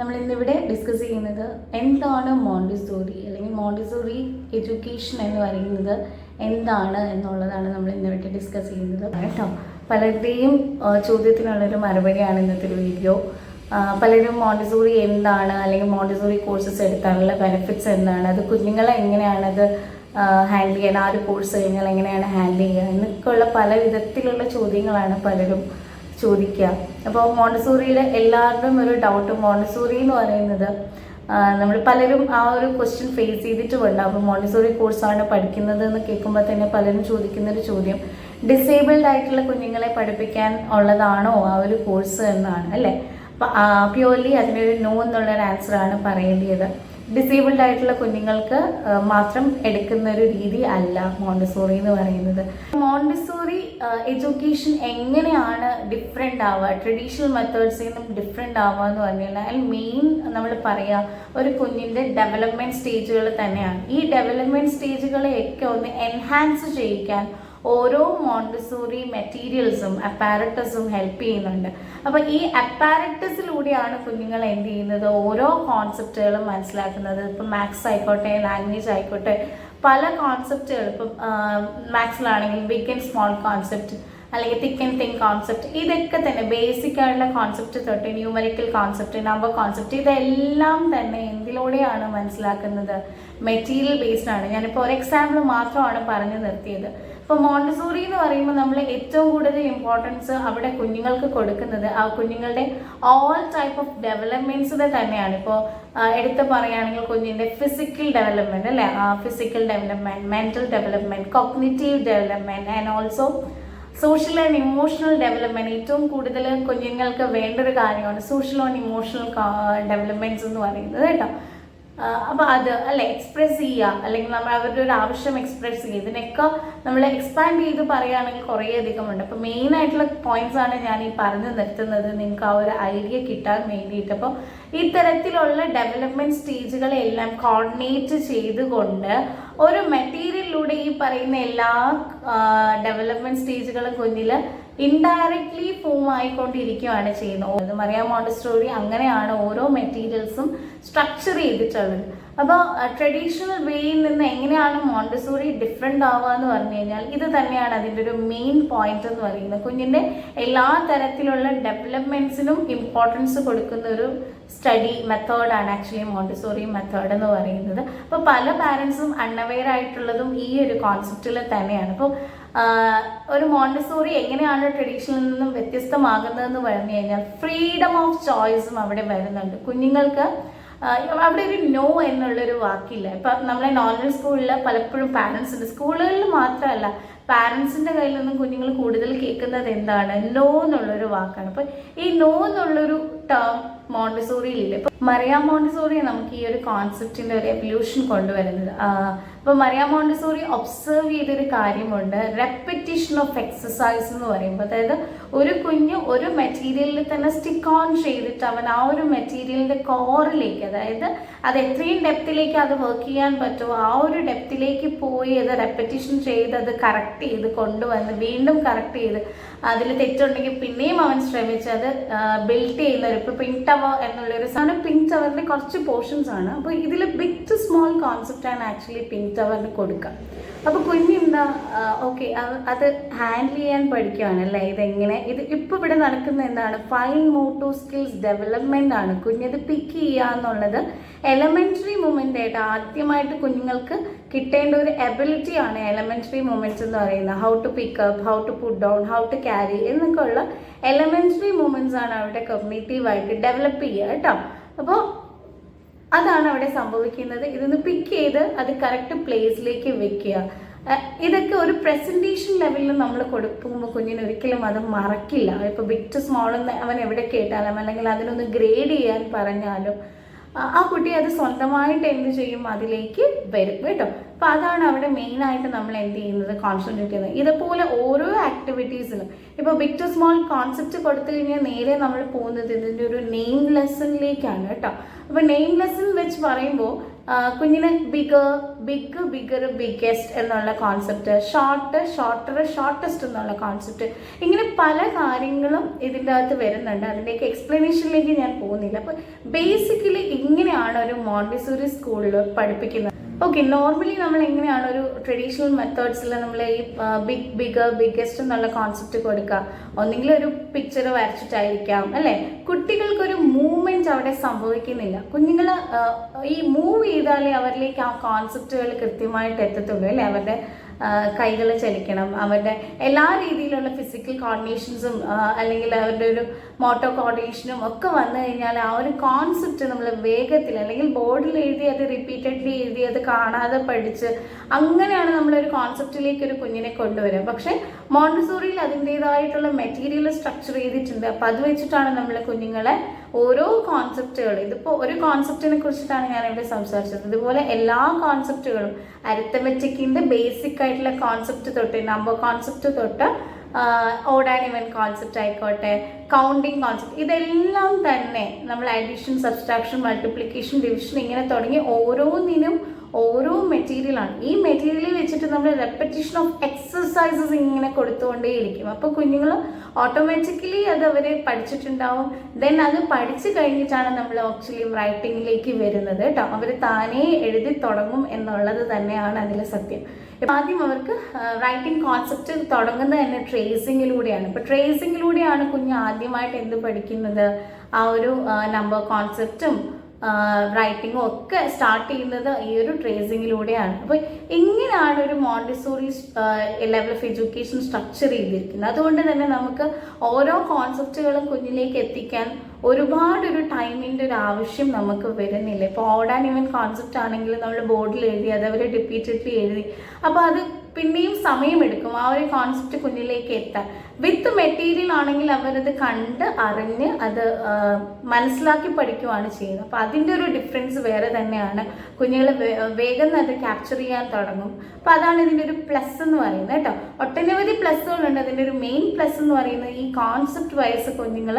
നമ്മൾ ഇന്നിവിടെ ഡിസ്കസ് ചെയ്യുന്നത് എന്താണ് മോണ്ടിസോറി അല്ലെങ്കിൽ മോണ്ടിസോറി എഡ്യൂക്കേഷൻ എന്ന് പറയുന്നത് എന്താണ് എന്നുള്ളതാണ് നമ്മൾ ഇന്നിവിടെ ഡിസ്കസ് ചെയ്യുന്നത്. കേട്ടോ? പലരുടെയും ചോദ്യത്തിനുള്ളൊരു മറുപടിയാണ് ഇന്നത്തെ ഒരു വീഡിയോ പലരും മോണ്ടിസോറി എന്താണ് അല്ലെങ്കിൽ മോണ്ടിസോറി കോഴ്സസ് എടുക്കാനുള്ള ബെനിഫിറ്റ്സ് എന്താണ് അത് കുഞ്ഞുങ്ങളെ എങ്ങനെയാണത് ഹാൻഡിൽ ചെയ്യാൻ ആ ഒരു കോഴ്സ് കഴിഞ്ഞാൽ എങ്ങനെയാണ് ഹാൻഡിൽ ചെയ്യുക എന്നൊക്കെയുള്ള പല വിധത്തിലുള്ള ചോദ്യങ്ങളാണ് പലരും ചോദിക്കുക. അപ്പോൾ മോണ്ടസൂറിയുടെ എല്ലാവരുടെയും ഒരു ഡൗട്ട് മോണ്ടസൂറി എന്ന് പറയുന്നത് നമ്മൾ പലരും ആ ഒരു ക്വസ്റ്റ്യൻ ഫേസ് ചെയ്തിട്ടുമുണ്ട്. അപ്പോൾ മോണ്ടസൂറി കോഴ്സാണ് പഠിക്കുന്നത് എന്ന് കേൾക്കുമ്പോൾ തന്നെ പലരും ചോദിക്കുന്ന ഒരു ചോദ്യം. ഡിസേബിൾഡ് ആയിട്ടുള്ള കുഞ്ഞുങ്ങളെ പഠിപ്പിക്കാൻ ഉള്ളതാണോ ആ ഒരു കോഴ്സ് എന്നാണ് അല്ലേ? അപ്പോൾ പ്യുവർലി അതിനൊരു നോ എന്നുള്ളൊരു ആൻസറാണ് പറയേണ്ടത് ഡിസേബിൾഡ് ആയിട്ടുള്ള കുഞ്ഞുങ്ങൾക്ക് മാത്രം എടുക്കുന്ന ഒരു രീതി അല്ല മോണ്ടസോറി എന്ന് പറയുന്നത്. മോണ്ടസോറി എഡ്യൂക്കേഷൻ എങ്ങനെയാണ് ഡിഫറെന്റ് ആവുക? ട്രഡീഷണൽ മെത്തേഡ്സിൽ നിന്നും ഡിഫറെന്റ് ആവുക എന്ന് പറഞ്ഞു കഴിഞ്ഞാൽ മെയിൻ നമ്മൾ പറയുക ഒരു കുഞ്ഞിന്റെ ഡെവലപ്മെന്റ് സ്റ്റേജുകൾ തന്നെയാണ്. ഈ ഡെവലപ്മെന്റ് സ്റ്റേജുകളെയൊക്കെ ഒന്ന് എൻഹാൻസ് ചെയ്യിക്കാൻ ഓരോ മോണ്ടസൂറി മെറ്റീരിയൽസും അപ്പാരറ്റസും ഹെൽപ്പ് ചെയ്യുന്നുണ്ട്. അപ്പോൾ ഈ അപ്പാരറ്റസിലൂടെയാണ് കുഞ്ഞുങ്ങൾ എന്ത് ചെയ്യുന്നത്? ഓരോ കോൺസെപ്റ്റുകളും മനസ്സിലാക്കുന്നത്. ഇപ്പം മാത്സ് ആയിക്കോട്ടെ ലാംഗ്വേജ് ആയിക്കോട്ടെ പല കോൺസെപ്റ്റുകൾ ഇപ്പം മാത്സിലാണെങ്കിൽ ബിഗ് ആൻഡ് സ്മോൾ കോൺസെപ്റ്റ് അല്ലെങ്കിൽ തിക്ക് ആൻഡ് തിങ് കോൺസെപ്റ്റ് ഇതൊക്കെ തന്നെ ബേസിക് ആയിട്ടുള്ള കോൺസെപ്റ്റ് തൊട്ട് ന്യൂമറിക്കൽ കോൺസെപ്റ്റ് നമ്പർ കോൺസെപ്റ്റ് ഇതെല്ലാം തന്നെ എന്തിലൂടെയാണ് മനസ്സിലാക്കുന്നത്? മെറ്റീരിയൽ ബേസ്ഡ് ആണ്. ഞാനിപ്പോൾ ഒരു എക്സാമ്പിൾ മാത്രമാണ് പറഞ്ഞു നിർത്തിയത്. ഇപ്പോൾ മോണ്ടസോറി എന്ന് പറയുമ്പോൾ നമ്മൾ ഏറ്റവും കൂടുതൽ ഇമ്പോർട്ടൻസ് അവിടെ കുഞ്ഞുങ്ങൾക്ക് കൊടുക്കുന്നത് ആ കുഞ്ഞുങ്ങളുടെ ഓൾ ടൈപ്പ് ഓഫ് ഡെവലപ്മെന്റ്സിനെ തന്നെയാണ്. ഇപ്പോൾ എടുത്ത് പറയുകയാണെങ്കിൽ കുഞ്ഞിന്റെ ഫിസിക്കൽ ഡെവലപ്മെന്റ് അല്ലേ? Physical development mental development cognitive development and also social and emotional development ഏറ്റവും കൂടുതൽ കുഞ്ഞുങ്ങൾക്ക് വേണ്ട ഒരു കാര്യമാണ് സോഷ്യൽ ആൻഡ് ഇമോഷണൽ ഡെവലപ്മെന്റ്സ് എന്ന് പറയുന്നത് കേട്ടോ. അപ്പോൾ അത് അല്ലെ എക്സ്പ്രസ് ചെയ്യുക അല്ലെങ്കിൽ നമ്മൾ അവരുടെ ഒരു ആവശ്യം എക്സ്പ്രസ് ചെയ്യുക ഇതിനൊക്കെ നമ്മൾ എക്സ്പാൻഡ് ചെയ്ത് പറയുകയാണെങ്കിൽ കുറേയധികം ഉണ്ട്. അപ്പോൾ മെയിൻ ആയിട്ടുള്ള പോയിന്റ്സ് ആണ് ഞാൻ ഈ പറഞ്ഞു നിർത്തുന്നത്. നിങ്ങൾക്ക് ആ ഒരു ഐഡിയ കിട്ടാൻ വേണ്ടിയിട്ട്. അപ്പോൾ ഇത്തരത്തിലുള്ള ഡെവലപ്മെന്റ് സ്റ്റേജുകളെല്ലാം കോർഡിനേറ്റ് ചെയ്തുകൊണ്ട് ഒരു മെറ്റീരിയലിലൂടെ ഈ പറയുന്ന എല്ലാ ഡെവലപ്മെന്റ് സ്റ്റേജുകളും കുഞ്ഞിൽ ഇൻഡയറക്ട്ലി ഫോം ആയിക്കൊണ്ടിരിക്കുകയാണ് ചെയ്യുന്നത്. മറിയാം മോണ്ടസ്റ്റോറി അങ്ങനെയാണ് ഓരോ മെറ്റീരിയൽസും സ്ട്രക്ചർ ചെയ്തിട്ടുള്ളത്. അപ്പോൾ ട്രഡീഷണൽ വേയിൽ നിന്ന് എങ്ങനെയാണ് മോണ്ടസോറി ഡിഫറെന്റ് ആവുക എന്ന് പറഞ്ഞു കഴിഞ്ഞാൽ ഇത് തന്നെയാണ് അതിന്റെ ഒരു മെയിൻ പോയിന്റ് എന്ന് പറയുന്നത്. കുഞ്ഞിന്റെ എല്ലാ തരത്തിലുള്ള ഡെവലപ്മെന്റ്സിനും ഇമ്പോർട്ടൻസ് കൊടുക്കുന്ന ഒരു സ്റ്റഡി മെത്തേഡാണ് ആക്ച്വലി മോണ്ടസോറി മെത്തേഡ് എന്ന് പറയുന്നത്. അപ്പോൾ പല പാരൻസും അൺഅവെയർ ആയിട്ടുള്ളതും ഈ ഒരു കോൺസെപ്റ്റിൽ തന്നെയാണ്. അപ്പോൾ ഒരു മോണ്ടസോറി എങ്ങനെയാണ് ട്രഡീഷണലിൽ നിന്നും വ്യത്യസ്തമാകുന്നതെന്ന് പറഞ്ഞു കഴിഞ്ഞാൽ ഫ്രീഡം ഓഫ് ചോയ്സും അവിടെ വരുന്നുണ്ട്. കുഞ്ഞുങ്ങൾക്ക് അവിടെ ഒരു നോ എന്നുള്ളൊരു വാക്കില്ല. ഇപ്പം നമ്മളെ നോർമൽ സ്കൂളിൽ പലപ്പോഴും പാരൻസ് ഉണ്ട് സ്കൂളുകളിൽ മാത്രമല്ല പാരൻസിന്റെ കയ്യിൽ നിന്നും കുഞ്ഞുങ്ങൾ കൂടുതൽ കേൾക്കുന്നത് എന്താണ്? നോ എന്നുള്ളൊരു വാക്കാണ്. അപ്പം ഈ നോ എന്നുള്ളൊരു ടേം മോണ്ടിസോറിയിലില്ല? ഇപ്പം മറിയ മോണ്ടിസോറി നമുക്ക് ഈ ഒരു കോൺസെപ്റ്റിന്റെ ഒരു എവല്യൂഷൻ കൊണ്ടുവരുന്നത്. അപ്പോൾ മറിയ മോണ്ടിസോറി ഒബ്സർവ് ചെയ്തൊരു കാര്യമുണ്ട്. റെപ്പറ്റീഷൻ ഓഫ് എക്സസൈസ് എന്ന് പറയുമ്പോൾ അതായത് ഒരു കുഞ്ഞ് ഒരു മെറ്റീരിയലിൽ തന്നെ സ്റ്റിക്ക് ഓൺ ചെയ്തിട്ട് അവൻ ആ ഒരു മെറ്റീരിയലിന്റെ കോറിലേക്ക് അതായത് അത് എത്രയും ഡെപ്തിലേക്ക് അത് വർക്ക് ചെയ്യാൻ പറ്റുമോ ആ ഒരു ഡെപ്തിലേക്ക് പോയി അത് റെപ്പറ്റീഷൻ ചെയ്ത് അത് കറക്റ്റ് ചെയ്ത് കൊണ്ടുവന്ന് വീണ്ടും കറക്റ്റ് ചെയ്ത് അതിൽ തെറ്റുണ്ടെങ്കിൽ പിന്നെയും അവൻ ശ്രമിച്ചത് ബിൽഡ് ചെയ്യുന്ന ഒരു പിങ്ക് ടവർ എന്നുള്ളൊരു സാധനം പിങ്ക് ടവറിന്റെ കുറച്ച് പോർഷൻസ് ആണ്. അപ്പോൾ ഇതിൽ ബിഗ് ടു സ്മോൾ കോൺസെപ്റ്റാണ് ആക്ച്വലി പിങ്ക് ടവറിന് കൊടുക്കുക അപ്പോൾ കുഞ്ഞെന്താ ഓക്കെ അത് ഹാൻഡിൽ ചെയ്യാൻ പഠിക്കുകയാണ് അല്ലേ? ഇതെങ്ങനെ? ഇത് ഇപ്പോൾ ഇവിടെ നടക്കുന്ന എന്താണ്? ഫൈൻ മോട്ടോ സ്കിൽസ് ഡെവലപ്മെന്റ് ആണ്. കുഞ്ഞത് പിക്ക് ചെയ്യുക എന്നുള്ളത് എലമെന്ററി മൂമെന്റ് ആയിട്ട് ആദ്യമായിട്ട് കുഞ്ഞുങ്ങൾക്ക് കിട്ടേണ്ട ഒരു എബിലിറ്റി ആണ് എലമെന്ററി മൂമെന്റ്സ് എന്ന് പറയുന്നത്. How to pick up how to put down how to carry എന്നൊക്കെ ഉള്ള എലമെന്ററി മൂമെന്റ്സ് ആണ് അവിടെ കമ്മ്യൂണിറ്റീവായിട്ട് ഡെവലപ്പ് ചെയ്യുക കേട്ടോ. അപ്പോൾ അതാണ് അവിടെ സംഭവിക്കുന്നത്. ഇതൊന്ന് പിക്ക് ചെയ്ത് അത് കറക്റ്റ് പ്ലേസിലേക്ക് വെക്കുക. ഇതൊക്കെ ഒരു പ്രസന്റേഷൻ ലെവലിൽ നമ്മൾ കൊടുക്കുമ്പോൾ കുഞ്ഞിന് ഒരിക്കലും അത് മറക്കില്ല. ഇപ്പോൾ ബിറ്റ് സ്മോൾ എന്ന് അവൻ എവിടെ കേട്ടാലും അല്ലെങ്കിൽ അതിനൊന്ന് ഗ്രേഡ് ചെയ്യാൻ പറഞ്ഞാലും ആ കുട്ടി അത് സ്വന്തമായിട്ട് എന്ത് ചെയ്യും? അതിലേക്ക് വരും കേട്ടോ. അപ്പം അതാണ് അവിടെ മെയിനായിട്ട് നമ്മൾ എന്ത് ചെയ്യുന്നത്? കോൺസെൻട്രേറ്റ് ചെയ്യുന്നത്. ഇതുപോലെ ഓരോ ആക്ടിവിറ്റീസിലും ഇപ്പോൾ ബിഗ് ടു സ്മോൾ കോൺസെപ്റ്റ് കൊടുത്തു കഴിഞ്ഞാൽ നേരെ നമ്മൾ പോകുന്നത് ഇതിന്റെ ഒരു നെയിം ലെസണിലേക്കാണ് കേട്ടോ. അപ്പോൾ നെയിം ലെസൺ വെച്ച് പറയുമ്പോൾ കുഞ്ഞിന് ബിഗർ ബിഗ് ബിഗർ ബിഗ്ഗസ്റ്റ് എന്നുള്ള കോൺസെപ്റ്റ് ഷോർട്ട് ഷോർട്ടർ ഷോർട്ടസ്റ്റ് എന്നുള്ള കോൺസെപ്റ്റ് ഇങ്ങനെ പല കാര്യങ്ങളും ഇതിന്റെ അകത്ത് വരുന്നുണ്ട്. അതിന്റെയൊക്കെ എക്സ്പ്ലനേഷനിലേക്ക് ഞാൻ പോകുന്നില്ല. അപ്പോൾ ബേസിക്കലി ഇങ്ങനെയാണ് ഒരു മോണ്ടിസൂരി സ്കൂളിൽ പഠിപ്പിക്കുന്നത്. ഓക്കെ നോർമലി നമ്മൾ എങ്ങനെയാണ് ഒരു ട്രഡീഷണൽ മെത്തേഡ്സിൽ നമ്മൾ ഈ ബിഗ് ബിഗർ ബിഗ്ഗസ്റ്റ് എന്നുള്ള കോൺസെപ്റ്റ് കൊടുക്കുക ഒന്നെങ്കിൽ ഒരു പിക്ചർ വരച്ചിട്ടായിരിക്കാം അല്ലേ? കുട്ടികൾക്കൊരു മൂവ്മെന്റ് അവിടെ സംഭവിക്കുന്നില്ല. കുഞ്ഞുങ്ങൾ ഈ മൂവ് ചെയ്താലേ അവരിലേക്ക് ആ കോൺസെപ്റ്റുകൾ കൃത്യമായിട്ട് എത്തത്തുള്ളൂ അല്ലേ? അവരുടെ കൈകൾ ചലിക്കണം. അവരുടെ എല്ലാ രീതിയിലുള്ള ഫിസിക്കൽ കോർഡിനേഷൻസും അല്ലെങ്കിൽ അവരുടെ ഒരു മോട്ടോ കോർഡിനേഷനും ഒക്കെ വന്നു കഴിഞ്ഞാൽ ആ ഒരു കോൺസെപ്റ്റ് നമ്മൾ വേഗത്തിൽ അല്ലെങ്കിൽ ബോർഡിൽ എഴുതി അത് റിപ്പീറ്റഡ്ലി എഴുതി അത് കാണാതെ പഠിച്ച് അങ്ങനെയാണ് നമ്മളൊരു കോൺസെപ്റ്റിലേക്ക് ഒരു കുഞ്ഞിനെ കൊണ്ടുവരിക. പക്ഷേ മോണ്ടസോറിയിൽ അതിന്റേതായിട്ടുള്ള മെറ്റീരിയൽ സ്ട്രക്ചർ ചെയ്തിട്ടുണ്ട്. അപ്പം അത് വെച്ചിട്ടാണ് നമ്മൾ കുഞ്ഞുങ്ങളെ ഓരോ കോൺസെപ്റ്റുകൾ ഇതിപ്പോൾ ഒരു കോൺസെപ്റ്റിനെ കുറിച്ചിട്ടാണ് ഞാൻ ഇവിടെ സംസാരിച്ചത്. ഇതുപോലെ എല്ലാ കോൺസെപ്റ്റുകളും അരിത്തമെറ്റിക്കിന്റെ ബേസിക് ആയിട്ടുള്ള കോൺസെപ്റ്റ് തൊട്ട് നമ്പർ കോൺസെപ്റ്റ് തൊട്ട് ഇവൻ കോൺസെപ്റ്റ് ആയിക്കോട്ടെ കൗണ്ടിങ് കോൺസെപ്റ്റ് ഇതെല്ലാം തന്നെ നമ്മൾ അഡീഷൻ സബ്സ്ട്രാക്ഷൻ മൾട്ടിപ്ലിക്കേഷൻ ഡിവിഷൻ ഇങ്ങനെ തുടങ്ങി ഓരോന്നിനും ഓരോ മെറ്റീരിയലാണ് ഈ മെറ്റീരിയൽ വെച്ചിട്ട് നമ്മൾ റെപ്പറ്റീഷൻ ഓഫ് എക്സസൈസസ് ഇങ്ങനെ കൊടുത്തുകൊണ്ടേയിരിക്കും. അപ്പോൾ കുഞ്ഞുങ്ങൾ ഓട്ടോമാറ്റിക്കലി അത് അവർ പഠിച്ചിട്ടുണ്ടാവും. ദെൻ അത് പഠിച്ചു കഴിഞ്ഞിട്ടാണ് നമ്മൾ ആക്ച്വലി റൈറ്റിങ്ങിലേക്ക് വരുന്നത് കേട്ടോ. അവർ താനേ എഴുതി തുടങ്ങും എന്നുള്ളത് തന്നെയാണ് അതിലെ സത്യം. ഇപ്പം ആദ്യം അവർക്ക് റൈറ്റിംഗ് കോൺസെപ്റ്റ് തുടങ്ങുന്നത് തന്നെ ട്രേസിങ്ങിലൂടെയാണ് ഇപ്പോൾ ട്രേസിങ്ങിലൂടെയാണ് കുഞ്ഞ് ആദ്യമായിട്ട് എന്ത് പഠിക്കുന്നത്? ആ ഒരു നമ്പർ കോൺസെപ്റ്റും റൈറ്റിങ്ങും ഒക്കെ സ്റ്റാർട്ട് ചെയ്യുന്നത് ഈ ഒരു ട്രേസിങ്ങിലൂടെയാണ് അപ്പോൾ എങ്ങനെയാണ് ഒരു Montessori level of education structure ചെയ്തിരിക്കുന്നത്? അതുകൊണ്ട് തന്നെ നമുക്ക് ഓരോ കോൺസെപ്റ്റുകളും കുഞ്ഞിലേക്ക് എത്തിക്കാൻ ഒരുപാട് ഒരു ടൈമിന്റെ ഒരു ആവശ്യം നമുക്ക് വരുന്നില്ല. ഇപ്പോൾ ഓടാൻ ഇവൻ കോൺസെപ്റ്റ് ആണെങ്കിൽ നമ്മൾ ബോർഡിൽ എഴുതി അത് അവർ റിപ്പീറ്റഡ്ലി എഴുതി. അപ്പോൾ അത് പിന്നെയും സമയമെടുക്കും. ആ ഒരു കോൺസെപ്റ്റ് കുഞ്ഞിലേക്ക് എത്താൻ. വിത്ത് മെറ്റീരിയൽ ആണെങ്കിൽ അവരത് കണ്ട് അറിഞ്ഞ് അത് മനസ്സിലാക്കി പഠിക്കുവാണ് ചെയ്യുന്നത്. അപ്പോൾ അതിന്റെ ഒരു ഡിഫറൻസ് വേറെ തന്നെയാണ്. കുഞ്ഞുങ്ങൾ വേഗം അത് ക്യാപ്ചർ ചെയ്യാൻ തുടങ്ങും. അപ്പോൾ അതാണ് ഇതിന്റെ ഒരു പ്ലസ് എന്ന് പറയുന്നത് കേട്ടോ. ഒട്ടനവധി പ്ലസ്സുകളുണ്ട് അതിന്റെ ഒരു മെയിൻ പ്ലസ് എന്ന് പറയുന്നത് ഈ കോൺസെപ്റ്റ് വൈസ് കുഞ്ഞുങ്ങൾ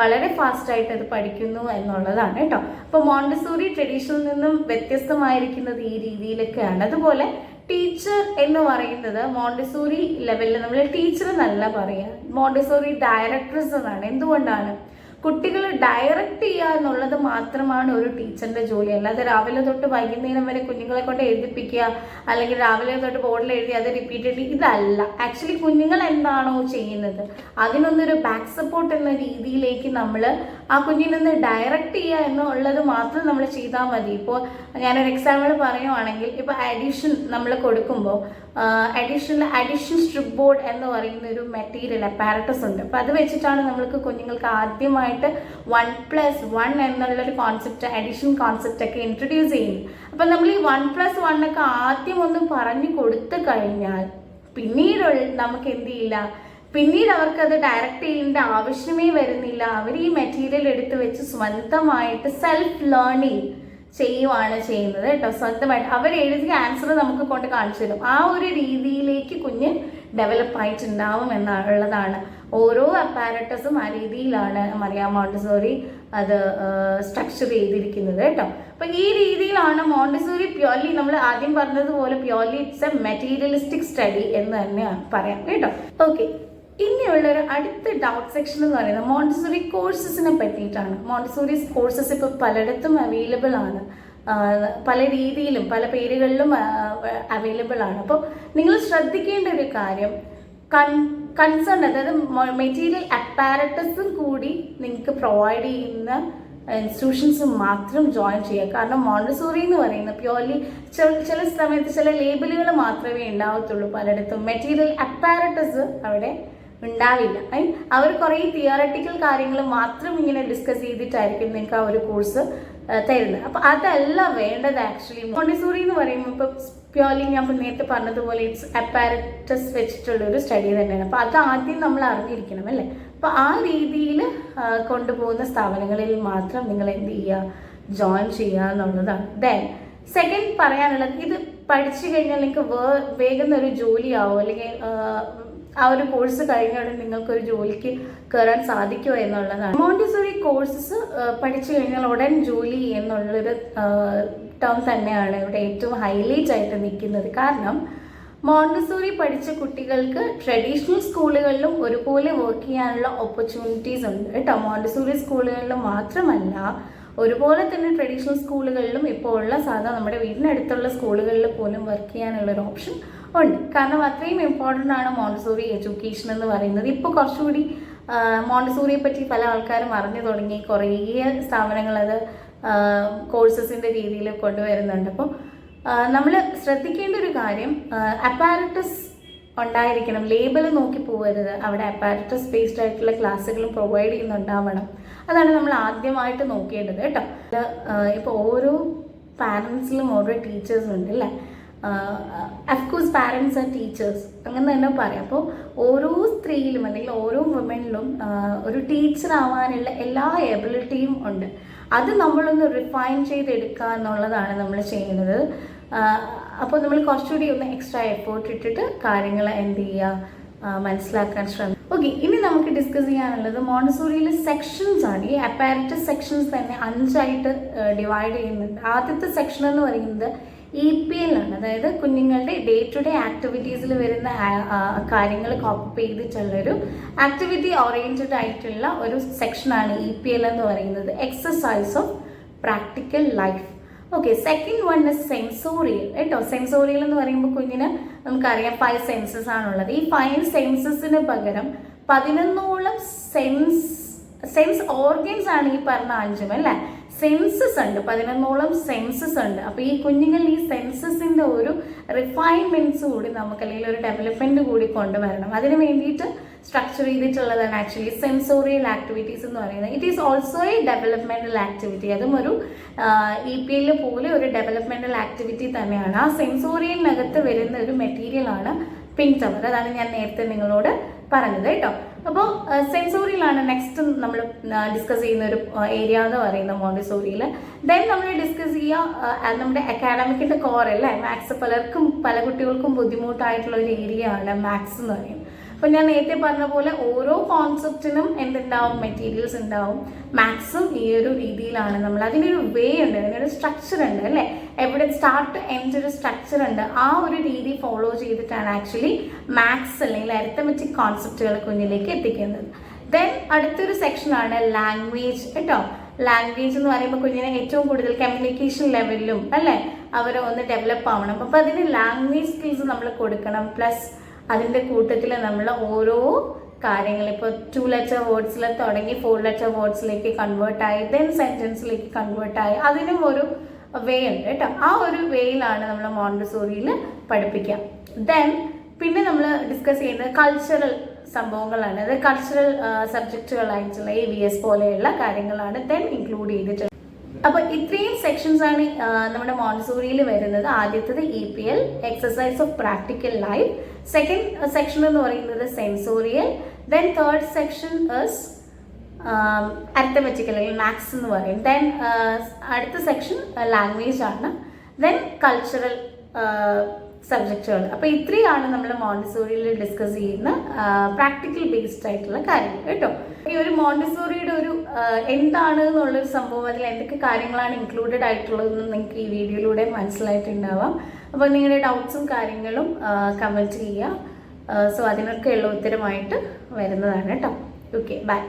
വളരെ ഫാസ്റ്റായിട്ട് അത് പഠിക്കുന്നു എന്നുള്ളതാണ് കേട്ടോ. അപ്പോൾ മോണ്ടസൂറി ട്രഡീഷനിൽ നിന്നും വ്യത്യസ്തമായിരിക്കുന്നത് ഈ രീതിയിലൊക്കെയാണ്. അതുപോലെ ടീച്ചർ എന്ന് പറയുന്നത് മോണ്ടിസോറി ലെവലിൽ നമ്മൾ ടീച്ചർ എന്നല്ല പറയുക മോണ്ടിസോറി ഡയറക്ടർസ് എന്നാണ്. എന്തുകൊണ്ടാണ്? കുട്ടികൾ ഡയറക്റ്റ് ചെയ്യുക എന്നുള്ളത് മാത്രമാണ് ഒരു ടീച്ചറിന്റെ ജോലി. അല്ലാതെ രാവിലെ തൊട്ട് വൈകുന്നേരം വരെ കുഞ്ഞുങ്ങളെ കൊണ്ട് എഴുതിപ്പിക്കുക അല്ലെങ്കിൽ രാവിലെ തൊട്ട് ബോർഡിൽ എഴുതി അത് റിപ്പീറ്റഡ് ഇതല്ല. ആക്ച്വലി കുഞ്ഞുങ്ങൾ എന്താണോ ചെയ്യുന്നത് അതിനൊന്നൊരു ബാക്ക് സപ്പോർട്ട് എന്ന രീതിയിലേക്ക് നമ്മൾ ആ കുഞ്ഞിനൊന്ന് ഡയറക്റ്റ് ചെയ്യുക എന്നുള്ളത് മാത്രം നമ്മൾ ചെയ്താൽ മതി. ഇപ്പോൾ ഞാനൊരു എക്സാമ്പിൾ പറയുവാണെങ്കിൽ ഇപ്പോൾ അഡീഷൻ നമ്മൾ കൊടുക്കുമ്പോൾ അഡീഷണൽ അഡീഷൻ സ്ട്രിപ്പ് ബോർഡ് എന്ന് പറയുന്ന ഒരു മെറ്റീരിയൽ അപ്പാരറ്റസ് ഉണ്ട്. അപ്പോൾ അത് വെച്ചിട്ടാണ് നമ്മൾക്ക് കുഞ്ഞുങ്ങൾക്ക് ആദ്യമായിട്ട് വൺ പ്ലസ് വൺ എന്നുള്ളൊരു കോൺസെപ്റ്റ് അഡീഷൻ കോൺസെപ്റ്റ് ഒക്കെ ഇൻട്രൊഡ്യൂസ് ചെയ്യും അപ്പം നമ്മൾ ഈ വൺ പ്ലസ് വൺ ഒക്കെ ആദ്യം ഒന്ന് പറഞ്ഞു കൊടുത്തു കഴിഞ്ഞാൽ പിന്നീട് നമുക്ക് എന്ത് ചെയ്യില്ല? പിന്നീട് അവർക്ക് അത് ഡയറക്റ്റ് ചെയ്യേണ്ട ആവശ്യമേ വരുന്നില്ല. അവർ ഈ മെറ്റീരിയൽ എടുത്ത് വെച്ച് സ്വന്തമായിട്ട് സെൽഫ് ലേണിംഗ് ചെയ്യുവാണ് ചെയ്യുന്നത് കേട്ടോ. സ്വന്തമായിട്ട് അവർ എഴുതിയ ആൻസർ നമുക്ക് കൊണ്ട് കാണിച്ചു തരും. ആ ഒരു രീതിയിലേക്ക് കുഞ്ഞ് ഡെവലപ്പ് ആയിട്ടുണ്ടാവും എന്നുള്ളതാണ് ഓരോ അപ്പാരറ്റസും ആ രീതിയിലാണ് മറിയാ മോണ്ടസോറി അത് സ്ട്രക്ചർ ചെയ്തിരിക്കുന്നത് കേട്ടോ. അപ്പൊ ഈ രീതിയിലാണ് മോണ്ടസോറി പ്യോർലി നമ്മൾ ആദ്യം പറഞ്ഞതുപോലെ purely it's a materialistic study എന്ന് തന്നെ പറയാം കേട്ടോ. ഓക്കെ ഇനിയുള്ള ഒരു അടുത്ത ഡൗട്ട് സെക്ഷൻ എന്ന് പറയുന്നത് മോണ്ടിസോറി കോഴ്സസിനെ പറ്റിയിട്ടാണ്. മോണ്ടിസോറി കോഴ്സസ് ഇപ്പോൾ പലയിടത്തും അവൈലബിൾ ആണ്. പല രീതിയിലും പല പേരുകളിലും അവൈലബിൾ ആണ്. അപ്പോൾ നിങ്ങൾ ശ്രദ്ധിക്കേണ്ട ഒരു കാര്യം കൺ കൺസേൺ അതായത് മെറ്റീരിയൽ അപ്പാരറ്റസും കൂടി നിങ്ങൾക്ക് പ്രൊവൈഡ് ചെയ്യുന്ന ഇൻസ്റ്റിറ്റ്യൂഷൻസ് മാത്രം ജോയിൻ ചെയ്യുക. കാരണം മോണ്ടസോറി എന്ന് പറയുന്നത് പ്യുവർലി ചില സമയത്ത് ചില ലേബലുകൾ മാത്രമേ ഉണ്ടാവത്തുള്ളൂ പലയിടത്തും. മെറ്റീരിയൽ അപ്പാരറ്റസ് അവിടെ ഉണ്ടാവില്ല. അവർ കുറേ തിയറട്ടിക്കൽ കാര്യങ്ങൾ മാത്രം ഇങ്ങനെ ഡിസ്കസ് ചെയ്തിട്ടായിരിക്കും നിങ്ങൾക്ക് ആ ഒരു കോഴ്സ് തരുന്നത്. അപ്പോൾ അതല്ല വേണ്ടത് ആക്ച്വലി മോണ്ടിസൂറി എന്ന് പറയുമ്പോൾ ഇപ്പം പ്യോർലി ഞാൻ നേരത്തെ പറഞ്ഞതുപോലെ ഇറ്റ്സ് അപ്പാരറ്റസ് വെച്ചിട്ടുള്ള ഒരു സ്റ്റഡി തന്നെയാണ്. അപ്പോൾ അത് ആദ്യം നമ്മൾ അറിഞ്ഞിരിക്കണം അല്ലേ? അപ്പോൾ ആ രീതിയിൽ കൊണ്ടുപോകുന്ന സ്ഥാപനങ്ങളിൽ മാത്രം നിങ്ങൾ എന്ത് ചെയ്യുക? ജോയിൻ ചെയ്യുക എന്നുള്ളതാണ്. ദെൻ സെക്കൻഡ് പറയാനുള്ളത് ഇത് പഠിച്ചു കഴിഞ്ഞാൽ നിങ്ങൾക്ക് വേ വേഗം ഒരു ജോലിയാവും അല്ലെങ്കിൽ ആ ഒരു കോഴ്സ് കഴിഞ്ഞാൽ നിങ്ങൾക്കൊരു ജോലിക്ക് കയറാൻ സാധിക്കുമോ എന്നുള്ളതാണ്. മോണ്ടിസോറി കോഴ്സസ് പഠിച്ചു കഴിഞ്ഞാൽ ഉടൻ ജോലി എന്നുള്ളൊരു ടേം തന്നെയാണ് ഇവിടെ ഏറ്റവും ഹൈലൈറ്റ് ആയിട്ട് നിൽക്കുന്നത്. കാരണം മോണ്ടിസോറി പഠിച്ച കുട്ടികൾക്ക് ട്രഡീഷണൽ സ്കൂളുകളിലും ഒരുപോലെ വർക്ക് ചെയ്യാനുള്ള ഓപ്പർച്യൂണിറ്റീസ് ഉണ്ട്. കേട്ടോ മോണ്ടിസോറി സ്കൂളുകളിലും മാത്രമല്ല ഒരുപോലെ തന്നെ ട്രഡീഷണൽ സ്കൂളുകളിലും ഇപ്പോൾ ഉള്ള സാധാരണ നമ്മുടെ വീടിനടുത്തുള്ള സ്കൂളുകളിൽ പോലും വർക്ക് ചെയ്യാനുള്ള ഒരു ഓപ്ഷൻ ഉണ്ട്. കാരണം അത്രയും ഇമ്പോർട്ടന്റ് ആണ് മോണ്ടസൂറി എഡ്യൂക്കേഷൻ എന്ന് പറയുന്നത്. ഇപ്പോൾ കുറച്ചുകൂടി മോണ്ടസൂറിയെ പറ്റി പല ആൾക്കാരും അറിഞ്ഞു തുടങ്ങി. കുറേ സ്ഥാപനങ്ങൾ അത് കോഴ്സസിന്റെ രീതിയിൽ കൊണ്ടുവരുന്നുണ്ട്. അപ്പോൾ നമ്മൾ ശ്രദ്ധിക്കേണ്ട ഒരു കാര്യം അപ്പാരറ്റസ് ഉണ്ടായിരിക്കണം. ലേബൽ നോക്കി പോകരുത് അവിടെ അപ്പാരറ്റസ് ബേസ്ഡ് ആയിട്ടുള്ള ക്ലാസ്സുകളും പ്രൊവൈഡ് ചെയ്യുന്നുണ്ടാവണം. അതാണ് നമ്മൾ ആദ്യമായിട്ട് നോക്കേണ്ടത് കേട്ടോ. ഇപ്പോൾ ഓരോ പാരൻസിലും ഓരോ ടീച്ചേഴ്സും ഉണ്ട് അല്ലേ? അഫ്കോഴ്സ് പാരൻസ് ആൻഡ് ടീച്ചേഴ്സ് അങ്ങനെ തന്നെ പറയാം. അപ്പോൾ ഓരോ സ്ത്രീയിലും അല്ലെങ്കിൽ ഓരോ വുമണിലും ഒരു ടീച്ചർ ആവാനുള്ള എല്ലാ എബിലിറ്റിയും ഉണ്ട്. അത് നമ്മളൊന്ന് റിഫൈൻ ചെയ്തെടുക്കുക എന്നുള്ളതാണ് നമ്മൾ ചെയ്യുന്നത്. അപ്പോൾ നമ്മൾ കുറച്ചുകൂടി ഒന്ന് എക്സ്ട്രാ എഫേർട്ട് ഇട്ടിട്ട് കാര്യങ്ങൾ എന്ത് ചെയ്യുക മനസ്സിലാക്കാൻ ശ്രമിക്കും ഓക്കെ ഇനി നമുക്ക് ഡിസ്കസ് ചെയ്യാനുള്ളത് മോണ്ടസോറിയിലെ സെക്ഷൻസ് ആണ്. ഈ അപ്പാരറ്റസ് സെക്ഷൻസ് തന്നെ അഞ്ചായിട്ട് ഡിവൈഡ് ചെയ്യുന്നുണ്ട്. ആദ്യത്തെ സെക്ഷൻ എന്ന് പറയുന്നത് ഇ പി എൽ ആണ്. അതായത് കുഞ്ഞുങ്ങളുടെ ഡേ ടു ഡേ ആക്ടിവിറ്റീസിൽ വരുന്ന കാര്യങ്ങൾ കോപ്പി ചെയ്തിട്ടുള്ളൊരു ആക്ടിവിറ്റി ഓറിയന്റഡ് ആയിട്ടുള്ള ഒരു സെക്ഷനാണ് ഇ പി എൽ എന്ന് പറയുന്നത്. Exercise of practical life okay second one is sensorial കേട്ടോ സെൻസോറിയൽ എന്ന് പറയുമ്പോൾ കുഞ്ഞിന് നമുക്കറിയാം ഫൈവ് സെൻസസ് ആണുള്ളത്. ഈ ഫൈവ് സെൻസസിന് പകരം പതിനൊന്നോളം സെൻസ് സെൻസ് ഓർഗൻസ് ആണ് ഈ പറഞ്ഞ അഞ്ചും അല്ലേ? സെൻസസ് ഉണ്ട്. പതിനൊന്നോളം സെൻസസ് ഉണ്ട്. അപ്പോൾ ഈ കുഞ്ഞുങ്ങൾ ഈ സെൻസസിന്റെ ഒരു റിഫൈൻമെന്റ്സ് കൂടി നമുക്ക് അല്ലെങ്കിൽ ഒരു ഡെവലപ്മെന്റ് കൂടി കൊണ്ടുവരണം. അതിന് വേണ്ടിയിട്ട് സ്ട്രക്ചർ ചെയ്തിട്ടുള്ളതാണ് ആക്ച്വലി സെൻസോറിയൽ ആക്ടിവിറ്റീസ് എന്ന് പറയുന്നത്. It is also a developmental activity അതും ഒരു ഇ പി എല്ലിൽ പോലെ ഒരു ഡെവലപ്മെന്റൽ ആക്ടിവിറ്റി തന്നെയാണ്. ആ സെൻസോറിയലിനകത്ത് വരുന്ന ഒരു മെറ്റീരിയലാണ് പിങ്ക് ടവർ അതാണ് ഞാൻ നേരത്തെ നിങ്ങളോട് പറഞ്ഞത് കേട്ടോ. അപ്പോൾ സെൻസോറിയിലാണ് നെക്സ്റ്റ് നമ്മൾ ഡിസ്കസ് ചെയ്യുന്ന ഒരു ഏരിയ എന്ന് പറയുന്നത് മോണ്ടിസോറിയിൽ ദെൻ നമ്മൾ ഡിസ്കസ് ചെയ്യുക നമ്മുടെ അക്കാഡമിക്കിന്റെ കോർ അല്ലേ? മാത്സ് പലർക്കും പല കുട്ടികൾക്കും ബുദ്ധിമുട്ടായിട്ടുള്ള ഒരു ഏരിയ ആണ് മാത്സ് എന്ന് പറയുന്നത്. അപ്പോൾ ഞാൻ നേരത്തെ പറഞ്ഞ പോലെ ഓരോ കോൺസെപ്റ്റിനും എന്തുണ്ടാവും? മെറ്റീരിയൽസ് ഉണ്ടാവും. മാത്സും ഈ ഒരു രീതിയിലാണ്. നമ്മൾ അതിനൊരു വേ ഉണ്ട്. അതിനൊരു സ്ട്രക്ചർ ഉണ്ട് അല്ലേ? എവിടെ സ്റ്റാർട്ട് എൻഡ് ഒരു സ്ട്രക്ചർ ഉണ്ട്. ആ ഒരു രീതി ഫോളോ ചെയ്തിട്ടാണ് ആക്ച്വലി മാത്സ് അല്ലെങ്കിൽ അരിത്തമെറ്റിക് കോൺസെപ്റ്റുകൾ കുഞ്ഞിലേക്ക് എത്തിക്കുന്നത്. ദെൻ അടുത്തൊരു സെക്ഷനാണ് ലാംഗ്വേജ് കേട്ടോ. ലാംഗ്വേജ് എന്ന് പറയുമ്പോൾ കുഞ്ഞിനെ ഏറ്റവും കൂടുതൽ കമ്മ്യൂണിക്കേഷൻ ലെവലിലും അല്ലേ? അവർ ഒന്ന് ഡെവലപ്പ് ആവണം. അപ്പോൾ അതിന് ലാംഗ്വേജ് സ്കിൽസ് നമ്മൾ കൊടുക്കണം. പ്ലസ് അതിന്റെ കൂട്ടത്തിൽ നമ്മൾ ഓരോ കാര്യങ്ങൾ ഇപ്പോൾ ടു ലെറ്റർ വേർഡ്സിൽ തുടങ്ങി ഫോർ ലെറ്റർ വേർഡ്സിലേക്ക് കൺവേർട്ട് ആയി ദെൻ സെന്റൻസിലേക്ക് കൺവേർട്ട് ആയി അതിനും ഒരു വേ ഉണ്ട് കേട്ടോ. ആ ഒരു വേയിലാണ് നമ്മൾ മോണ്ടസോറിയിൽ പഠിപ്പിക്കുക ദെൻ പിന്നെ നമ്മൾ ഡിസ്കസ് ചെയ്യുന്നത് കൾച്ചറൽ സംഭവങ്ങളാണ്. അതായത് കൾച്ചറൽ സബ്ജക്റ്റുകളായിട്ടുള്ള എ വി എസ് പോലെയുള്ള കാര്യങ്ങളാണ് ദെൻ ഇൻക്ലൂഡ് ചെയ്തിട്ടുള്ളത്. അപ്പോൾ ഇത്രയും സെക്ഷൻസ് ആണ് നമ്മുടെ മോൺസൂറിയിൽ വരുന്നത്. ആദ്യത്തത് E P L exercise of practical life second section എന്ന് പറയുന്നത് sensorial then third section is arithmetical അല്ലെങ്കിൽ മാത്സ് എന്ന് പറയും. ദെൻ അടുത്ത സെക്ഷൻ ലാംഗ്വേജ് ആണ്. ദെൻ കൾച്ചറൽ സബ്ജക്റ്റുകൾ അപ്പോൾ ഇത്രയാണ് നമ്മൾ മോണ്ടിസോറിയിൽ ഡിസ്കസ് ചെയ്യുന്ന പ്രാക്ടിക്കൽ ബേസ്ഡ് ആയിട്ടുള്ള കാര്യങ്ങൾ കേട്ടോ. ഈ ഒരു മോണ്ടിസോറിയുടെ ഒരു എന്താണ് എന്നുള്ള ഒരു സംഭവം അതിൽ എന്തൊക്കെ കാര്യങ്ങളാണ് ഇൻക്ലൂഡഡ് ആയിട്ടുള്ളതെന്ന് നിങ്ങൾക്ക് ഈ വീഡിയോയിലൂടെ മനസ്സിലായിട്ടുണ്ടാവാം. അപ്പോൾ നിങ്ങളുടെ ഡൗട്ട്സും കാര്യങ്ങളും കമന്റ് ചെയ്യുക. സോ അതിനൊക്കെ അതിനൊക്കെയുള്ള ഉത്തരമായിട്ട് വരുന്നതാണ് കേട്ടോ. Okay bye